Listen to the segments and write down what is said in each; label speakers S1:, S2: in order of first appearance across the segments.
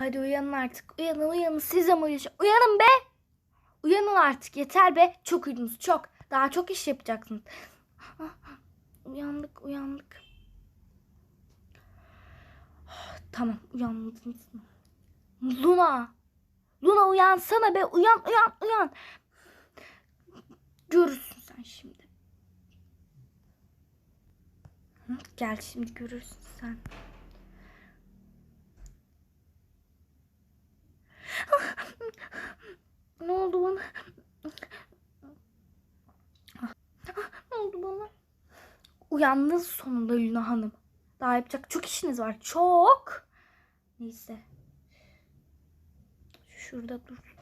S1: Hadi uyanın artık. Uyanın uyanın. Siz de mi uyuyacaksınız? Uyanın be. Uyanın artık. Yeter be. Çok uyudunuz çok. Daha çok iş yapacaksınız. Uyandık uyandık. Tamam uyandınız mı? Luna. Luna uyansana be. Uyan uyan uyan. Görürsün sen şimdi. Gel şimdi görürsün sen. Ne oldu bana? Ne oldu bana? Uyandınız sonunda Luna Hanım. Daha yapacak çok işiniz var. Çok. Neyse. Şurada dur.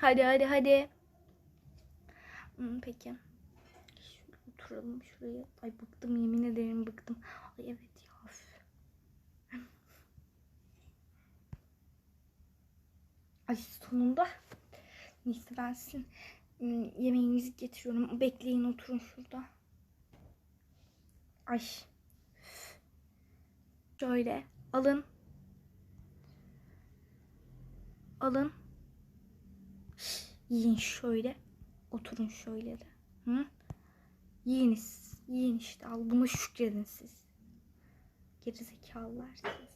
S1: Hadi hadi hadi. Hmm, peki. Şöyle oturalım şuraya. Ay bıktım yemin ederim bıktım. Ay evet ya. üf. Ay sonunda. Neyse ben sizin ım, yemeğinizi getiriyorum. Bekleyin oturun şurada. Ay. Şöyle alın. Alın. Yiyin şöyle. Oturun şöyle de. Hı? Yiyiniz. Yiyin işte. Al bunu şükredin siz. Gerizekalılar siz.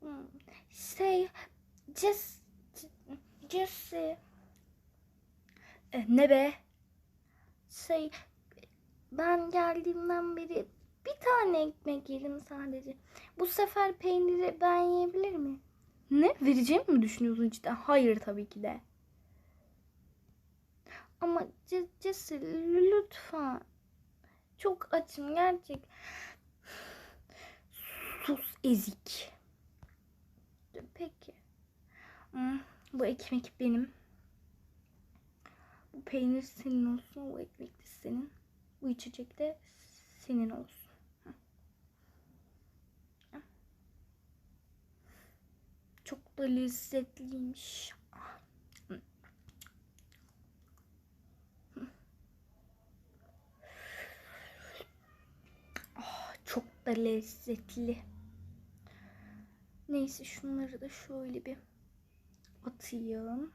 S1: Hmm, Şey, just, just, e, ne be? Şey, ben geldiğimden beri bir tane ekmek yedim sadece. Bu sefer peyniri ben yiyebilir miyim? Ne? Vereceğimi mi düşünüyorsun cidden? Hayır tabii ki de. Ama C- Cesur lütfen. Çok açım gerçek. Sus ezik. Peki. Hmm, bu ekmek benim. Bu peynir senin olsun. Bu ekmek de senin. Bu içecek de senin olsun. Çok da lezzetliymiş. Ah, çok da lezzetli. Neyse şunları da şöyle bir atayım.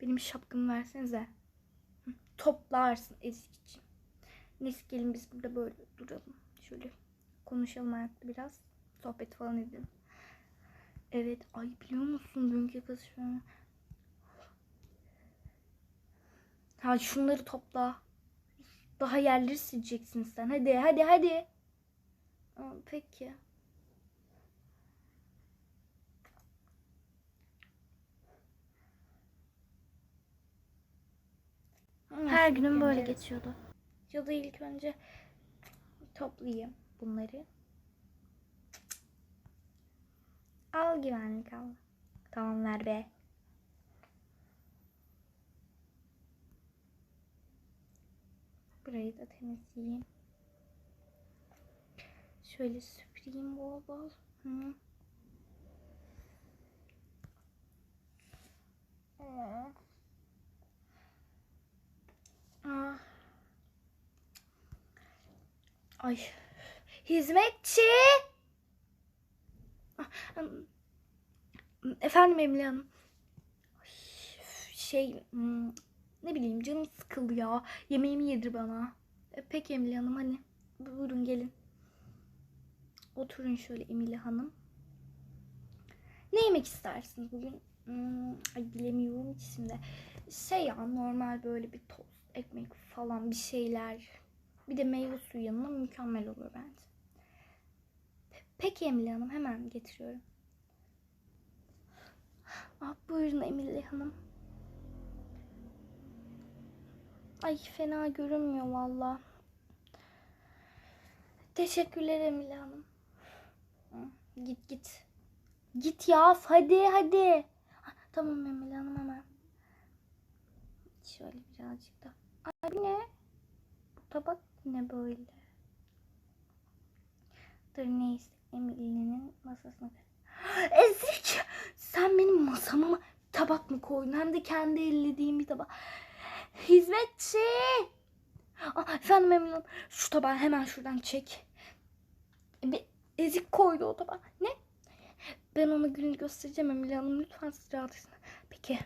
S1: Benim şapkamı versenize. Toplarsın ezikçi. Neyse gelin biz burada böyle duralım. Şöyle konuşalım ayakta biraz. Sohbet falan edelim. Evet ay biliyor musun dünkü kız şu an. Ha şunları topla. Daha yerleri sileceksin sen. Hadi hadi hadi. Aa, peki. Her günüm böyle geçiyordu. Ya da ilk önce toplayayım bunları. Al güvenlik al. Tamam ver be. Burayı da temizleyeyim. Şöyle süpüreyim bol bol. Hı. Ay. Hizmetçi. Ah. Efendim Emine Hanım. Şey hmm, ne bileyim canım sıkıldı ya. Yemeğimi yedir bana. E, peki Emine Hanım hani. Buyurun gelin. Oturun şöyle Emine Hanım. Ne yemek istersiniz bugün? Hmm, ay bilemiyorum ki şimdi. Şey ya normal böyle bir tost, ekmek falan bir şeyler. Bir de meyve suyu yanına mükemmel olur bence. Pe- Peki Emine Hanım hemen getiriyorum. Ah, buyurun Emine Hanım. Ay fena görünmüyor valla. Teşekkürler Emine Hanım. Git git. Git ya hadi hadi. Ah, Tamam Emine Hanım hemen. Şöyle birazcık da. Ne? Tabak ne böyle? Dur neyse Emine'nin masasına. Ezik! Sen benim masama mı tabak mı koydun? Hem de kendi ellediğim bir tabak. Hizmetçi! Ah, efendim Emine Şu tabağı hemen şuradan çek. Bir ezik koydu o da bana. Ne? Ben ona gününü göstereceğim Emine Hanım. Lütfen siz rahat edin. Peki.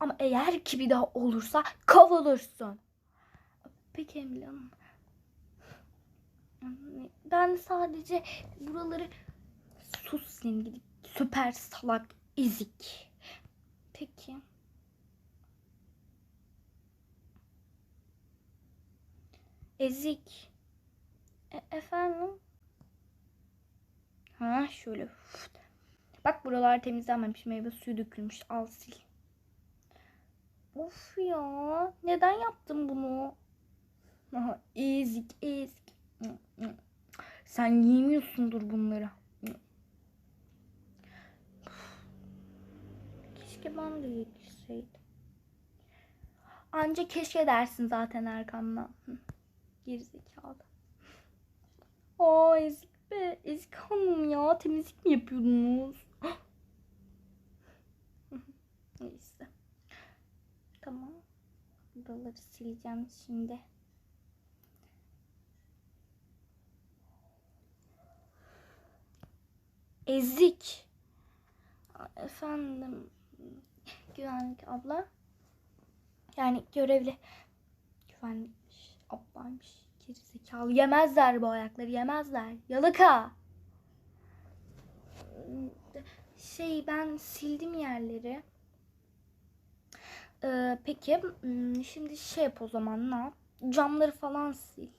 S1: Ama eğer ki bir daha olursa kovulursun. Peki Emine Hanım. Ben sadece buraları sus gidip süper salak ezik. Peki. Ezik. E- efendim? Ha şöyle. Bak buralar temizlenmemiş. Meyve suyu dökülmüş. Al sil. Of ya. Neden yaptın bunu? Aha, ezik ezik. Sen yemiyorsundur bunları. Keşke ben de yetişseydim. Anca keşke dersin zaten. Hı. Gerizekalı. Aa ezik be. Ezik hanım ya. Temizlik mi yapıyordunuz? Neyse. Tamam. Buraları sileceğim şimdi. Ezik. Efendim. Güvenlik abla. Yani görevli. Güvenlik ablaymış. Gerizekalı. Yemezler bu ayakları. Yemezler. Yalaka. Şey ben sildim yerleri. Ee, peki hmm, şimdi şey yap o zaman ne yap? Camları falan sil.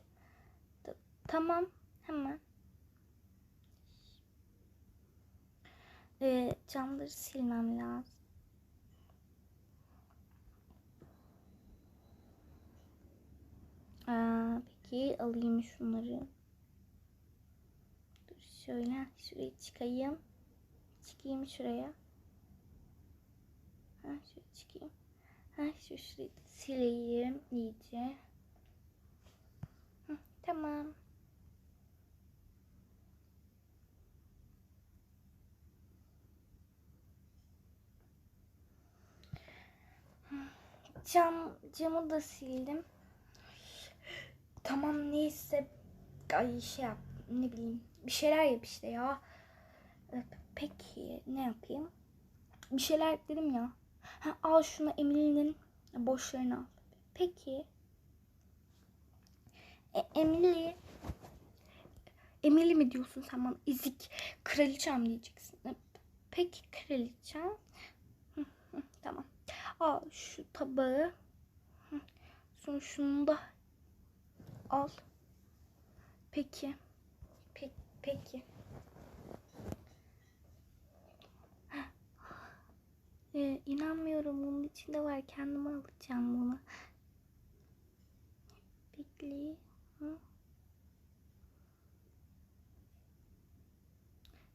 S1: Tamam hemen. Ee, camları silmem lazım. Aa, peki alayım şunları. Dur şöyle şuraya çıkayım. Çıkayım şuraya. Ha şuraya çıkayım. Ha şu şurayı sileyim iyice. Hı, tamam. Cam, camı da sildim. Tamam neyse. Ay şey yap ne bileyim. Bir şeyler yap işte ya. Ee, Peki ne yapayım? Bir şeyler dedim ya. Ha, al şunu Emily'nin boşlarını al. Peki. E, Emily. Emily mi diyorsun sen bana? Ezik. Kraliçem diyeceksin. E, Peki kraliçem. Tamam. Al şu tabağı. Sonra şunu da al. Peki. Peki. Peki. Ee, inanmıyorum bunun içinde var. Kendim alacağım bunu. Hı?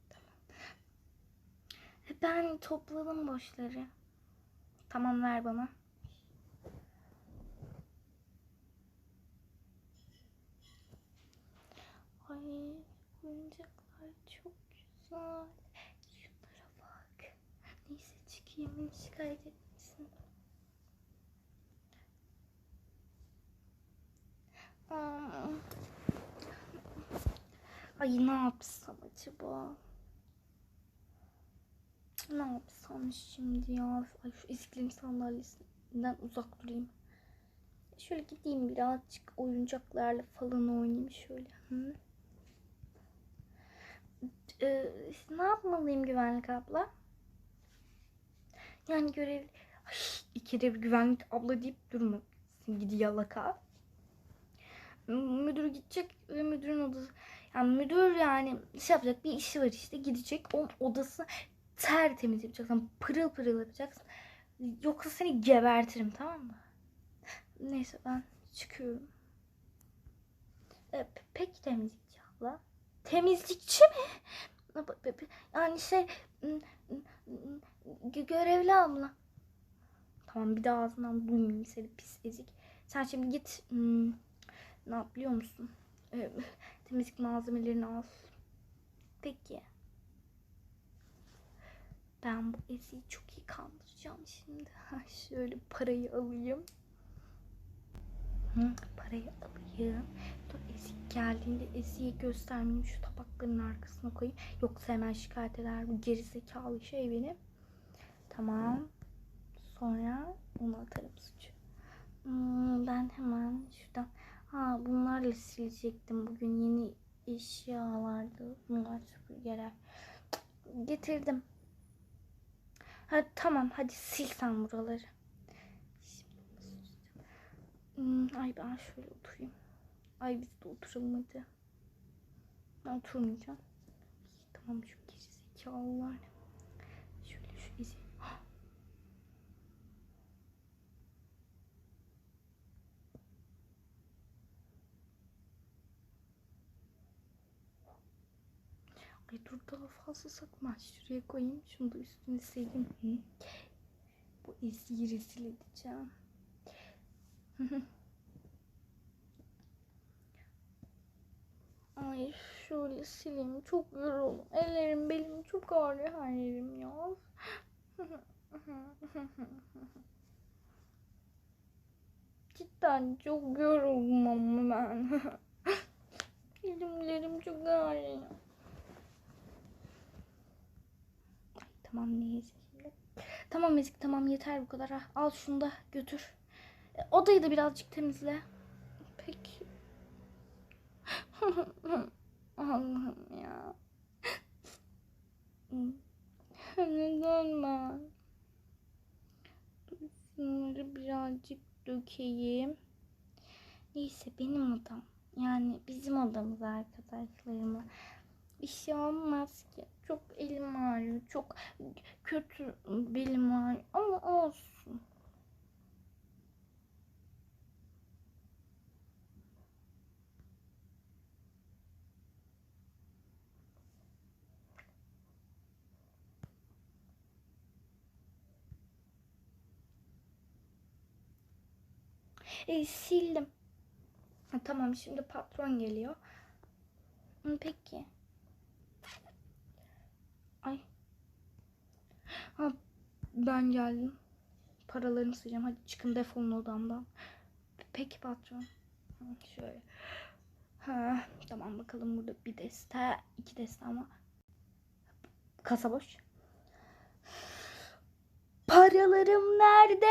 S1: Tamam. Ben topladım boşları. Tamam ver bana. Ay oyuncaklar çok güzel. Beni şikayet etmesin. Aa. Ay ne yapsam acaba? Ne yapsam şimdi ya? Ay şu eziklerin sandalyesinden uzak durayım. Şöyle gideyim birazcık oyuncaklarla falan oynayayım şöyle. Hı? Ee, ne yapmalıyım güvenlik abla? Yani görev... Ay, ikide bir güvenlik abla deyip durma. Gidi yalaka. Müdür gidecek ve müdürün odası... Yani müdür yani şey yapacak bir işi var işte gidecek. Onun odası tertemiz yapacaksın. Pırıl pırıl yapacaksın. Yoksa seni gebertirim tamam mı? Neyse ben çıkıyorum. E, pe- peki temizlikçi abla. Temizlikçi mi? Yani şey gö- görevli abla. Tamam bir daha ağzından duymayayım seni pis ezik. Sen şimdi git ne yap musun? E, temizlik malzemelerini al. Peki. Ben bu eziği çok iyi kandıracağım şimdi. Şöyle parayı alayım. Parayı alayım. Dur ezik. geldiğinde Ezi'ye göstermeyeyim şu tabakların arkasına koyayım. Yoksa hemen şikayet eder bu gerizekalı şey beni. Tamam. Sonra onu atarım suçu. Hmm, ben hemen şuradan ha bunlarla silecektim bugün yeni eşyalardı bunlar süpürgeler getirdim ha tamam hadi sil sen buraları Hmm, ay ben şöyle oturayım ay biz de oturalım hadi ben oturmayacağım tamam şu gerizekalılar şöyle şu izi Ay dur daha fazla sakma. Şuraya koyayım. Şunu da üstüne sileyim. Bu eziyi rezil edeceğim. Ay şöyle sileyim. Çok yoruldum. Ellerim belim çok ağrıyor her yerim ya. Cidden çok yoruldum ama ben. Elimlerim çok ağrıyor. Ay, tamam neyse. Tamam Ezik tamam yeter bu kadar. Ha, al şunu da götür. Odayı da birazcık temizle. Peki. Allah'ım ya. Neden ben? Şunları birazcık dökeyim. Neyse benim odam. Yani bizim odamız arkadaşlarımla. Bir şey olmaz ki. Çok elim ağrıyor. Çok kötü belim ağrıyor. Ama olsun. E, sildim. Ha, tamam şimdi patron geliyor. Peki. Ay. Ha, ben geldim. Paralarımı sileceğim. Hadi çıkın defolun odamdan. Peki patron. Ha, şöyle. Ha, tamam bakalım burada bir deste, iki deste ama kasa boş. Paralarım nerede?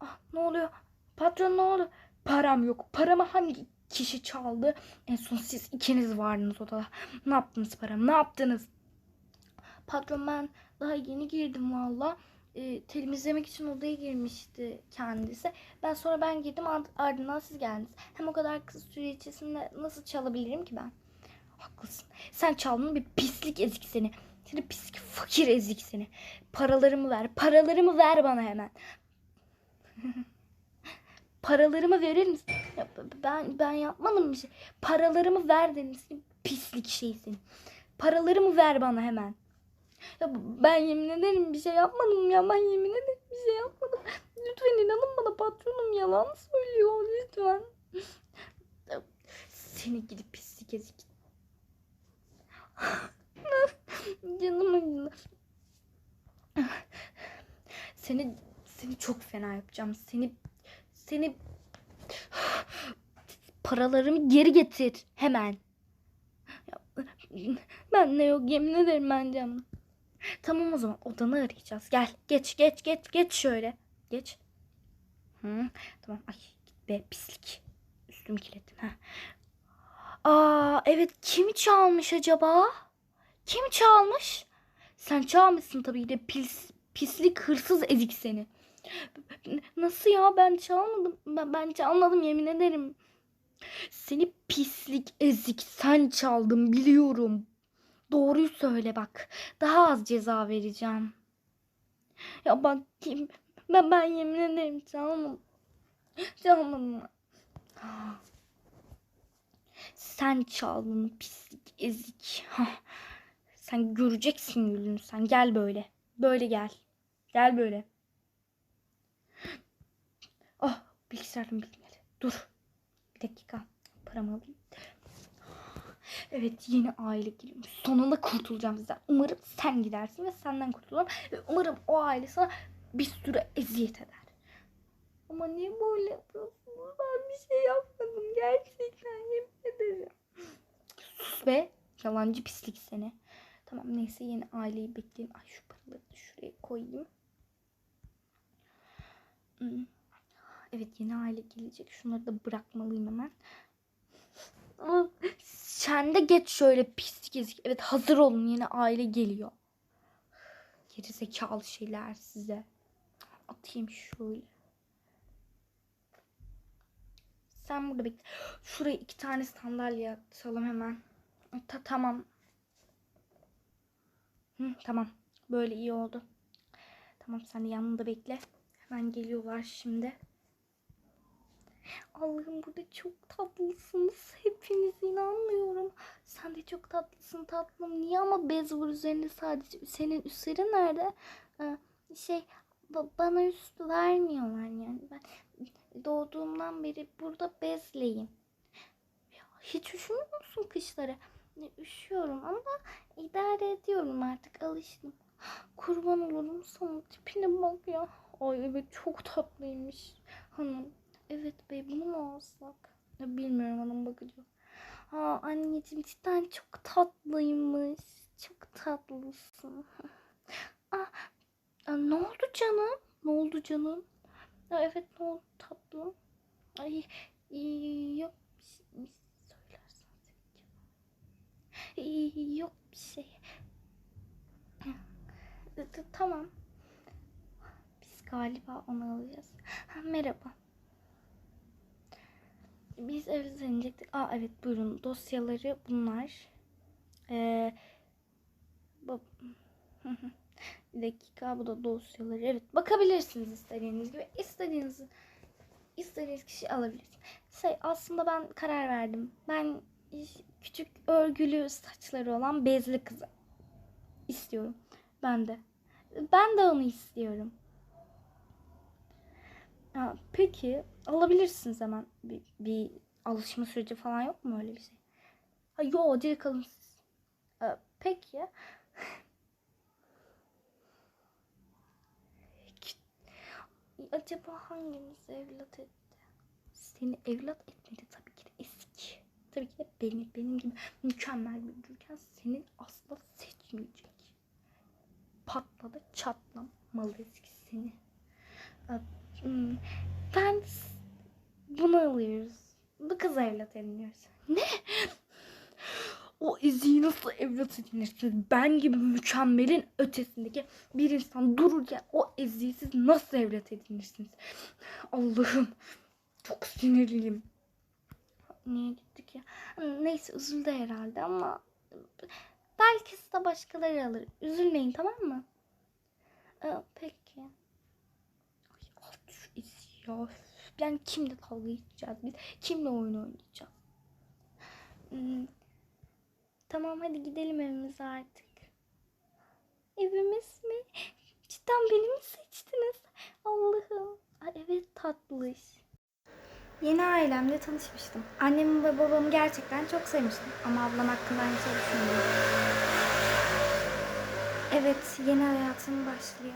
S1: Ah, ne oluyor? Patron ne oldu? Param yok. Paramı hangi kişi çaldı? En son siz ikiniz vardınız odada. Ne yaptınız param? Ne yaptınız? Patron ben daha yeni girdim valla. E, temizlemek için odaya girmişti kendisi. Ben sonra ben girdim ard- ardından siz geldiniz. Hem o kadar kısa süre içerisinde nasıl çalabilirim ki ben? Haklısın. Sen çaldın bir pislik ezik seni. Seni pislik fakir ezik seni. Paralarımı ver. Paralarımı ver bana hemen. Paralarımı verir misin? Ya ben ben yapmadım bir şey. Paralarımı ver dedim. Seni pislik şey seni. Paralarımı ver bana hemen. Ya ben yemin ederim bir şey yapmadım ya. Ben yemin ederim bir şey yapmadım. Lütfen inanın bana patronum yalan söylüyor lütfen. Seni gidip pislik ezik. Canım. Seni seni çok fena yapacağım. Seni seni paralarımı geri getir hemen. Ben ne yok yemin ederim ben canım. Tamam o zaman odanı arayacağız. Gel geç geç geç geç şöyle. Geç. Hı, tamam ay be pislik. Üstüm kilitledin ha. Aa evet kim çalmış acaba? Kim çalmış? Sen çalmışsın tabii de pis, pislik hırsız ezik seni. Nasıl ya ben çalmadım. Ben, ben çalmadım yemin ederim. Seni pislik ezik sen çaldın biliyorum. Doğruyu söyle bak. Daha az ceza vereceğim. Ya bak kim? Ben, ben yemin ederim çalmadım. Çalmadım. Sen çaldın pislik ezik. Sen göreceksin gülünü sen. Gel böyle. Böyle gel. Gel böyle. Bilgisayarım bitmedi. Dur. Bir dakika. Paramı alayım. Evet yeni aile geliyormuş. Sonunda kurtulacağım sizden. Umarım sen gidersin ve senden kurtulurum. Ve umarım o aile sana bir sürü eziyet eder. Ama niye böyle yapıyorsunuz? Ben bir şey yapmadım. Gerçekten yemin Sus be. Yalancı pislik seni. Tamam neyse yeni aileyi bekleyin. Ay şu paraları da şuraya koyayım. Hmm. Evet yeni aile gelecek. Şunları da bırakmalıyım hemen. Sen de geç şöyle pislik ezik. Evet hazır olun yeni aile geliyor. Geri zekalı şeyler size. Atayım şöyle. Sen burada bekle. Şuraya iki tane sandalye atalım hemen. Ta tamam. Hı, tamam. Böyle iyi oldu. Tamam sen de yanında bekle. Hemen geliyorlar şimdi. Allah'ım burada çok tatlısınız. Hepiniz inanmıyorum. Sen de çok tatlısın tatlım. Niye ama bez var üzerinde sadece. Senin üstlerin nerede? Ee, şey ba- bana üst vermiyorlar yani. Ben doğduğumdan beri burada bezleyim. Hiç üşümüyor musun kışları? Üşüyorum ama idare ediyorum artık alıştım. Kurban olurum sana tipine bak ya. Ay evet çok tatlıymış hanım. Evet bey bunu mu alsak? Ya, bilmiyorum hanım bakacağım. Aa anneciğim cidden çok tatlıymış. Çok tatlısın. Aa, aa, ne oldu canım? Ne oldu canım? Ya, evet ne oldu tatlım? Ay iyi, yok bir şey söylersen seveceğim. İyi, yok bir şey. Tamam. Biz galiba onu alacağız. Ha, merhaba. Biz eve inecektik. Aa evet buyurun. Dosyaları bunlar. Ee, bu- bir dakika bu da dosyaları. Evet bakabilirsiniz istediğiniz gibi. İstediğiniz istediğiniz kişi alabilirsiniz. Şey aslında ben karar verdim. Ben küçük örgülü saçları olan bezli kızı istiyorum. Ben de. Ben de onu istiyorum. Ha, peki alabilirsiniz hemen. Bir, bir alışma süreci falan yok mu öyle bir şey? Ha, yo direkt alın siz. Ha, peki. Acaba hangimiz evlat etti? Seni evlat etmedi tabii ki de eski. Tabii ki de beni, benim gibi mükemmel büyüdürken senin asla seçmeyecek. Patladı çatlamalı eski seni. Aa, hmm, Ben bunu alıyoruz. Bu kız evlat ediniyoruz. Ne? O eziği nasıl evlat edinirsiniz? Ben gibi mükemmelin ötesindeki bir insan dururken o eziği siz nasıl evlat edinirsiniz? Allah'ım çok sinirliyim. Niye gittik ya? Neyse üzüldü herhalde ama belki de başkaları alır. Üzülmeyin tamam mı? Ee, peki. Ay, at şu eziği ya. Yani kimle dalga geçeceğiz biz? Kimle oyun oynayacağız? Hmm, Tamam hadi gidelim evimize artık. Evimiz mi? Cidden beni mi seçtiniz? Allah'ım. Evet tatlış. Yeni ailemle tanışmıştım. Annemi ve babamı gerçekten çok sevmiştim. Ama ablam hakkında aynı şey düşünmüyorum. Evet yeni hayatım başlıyor.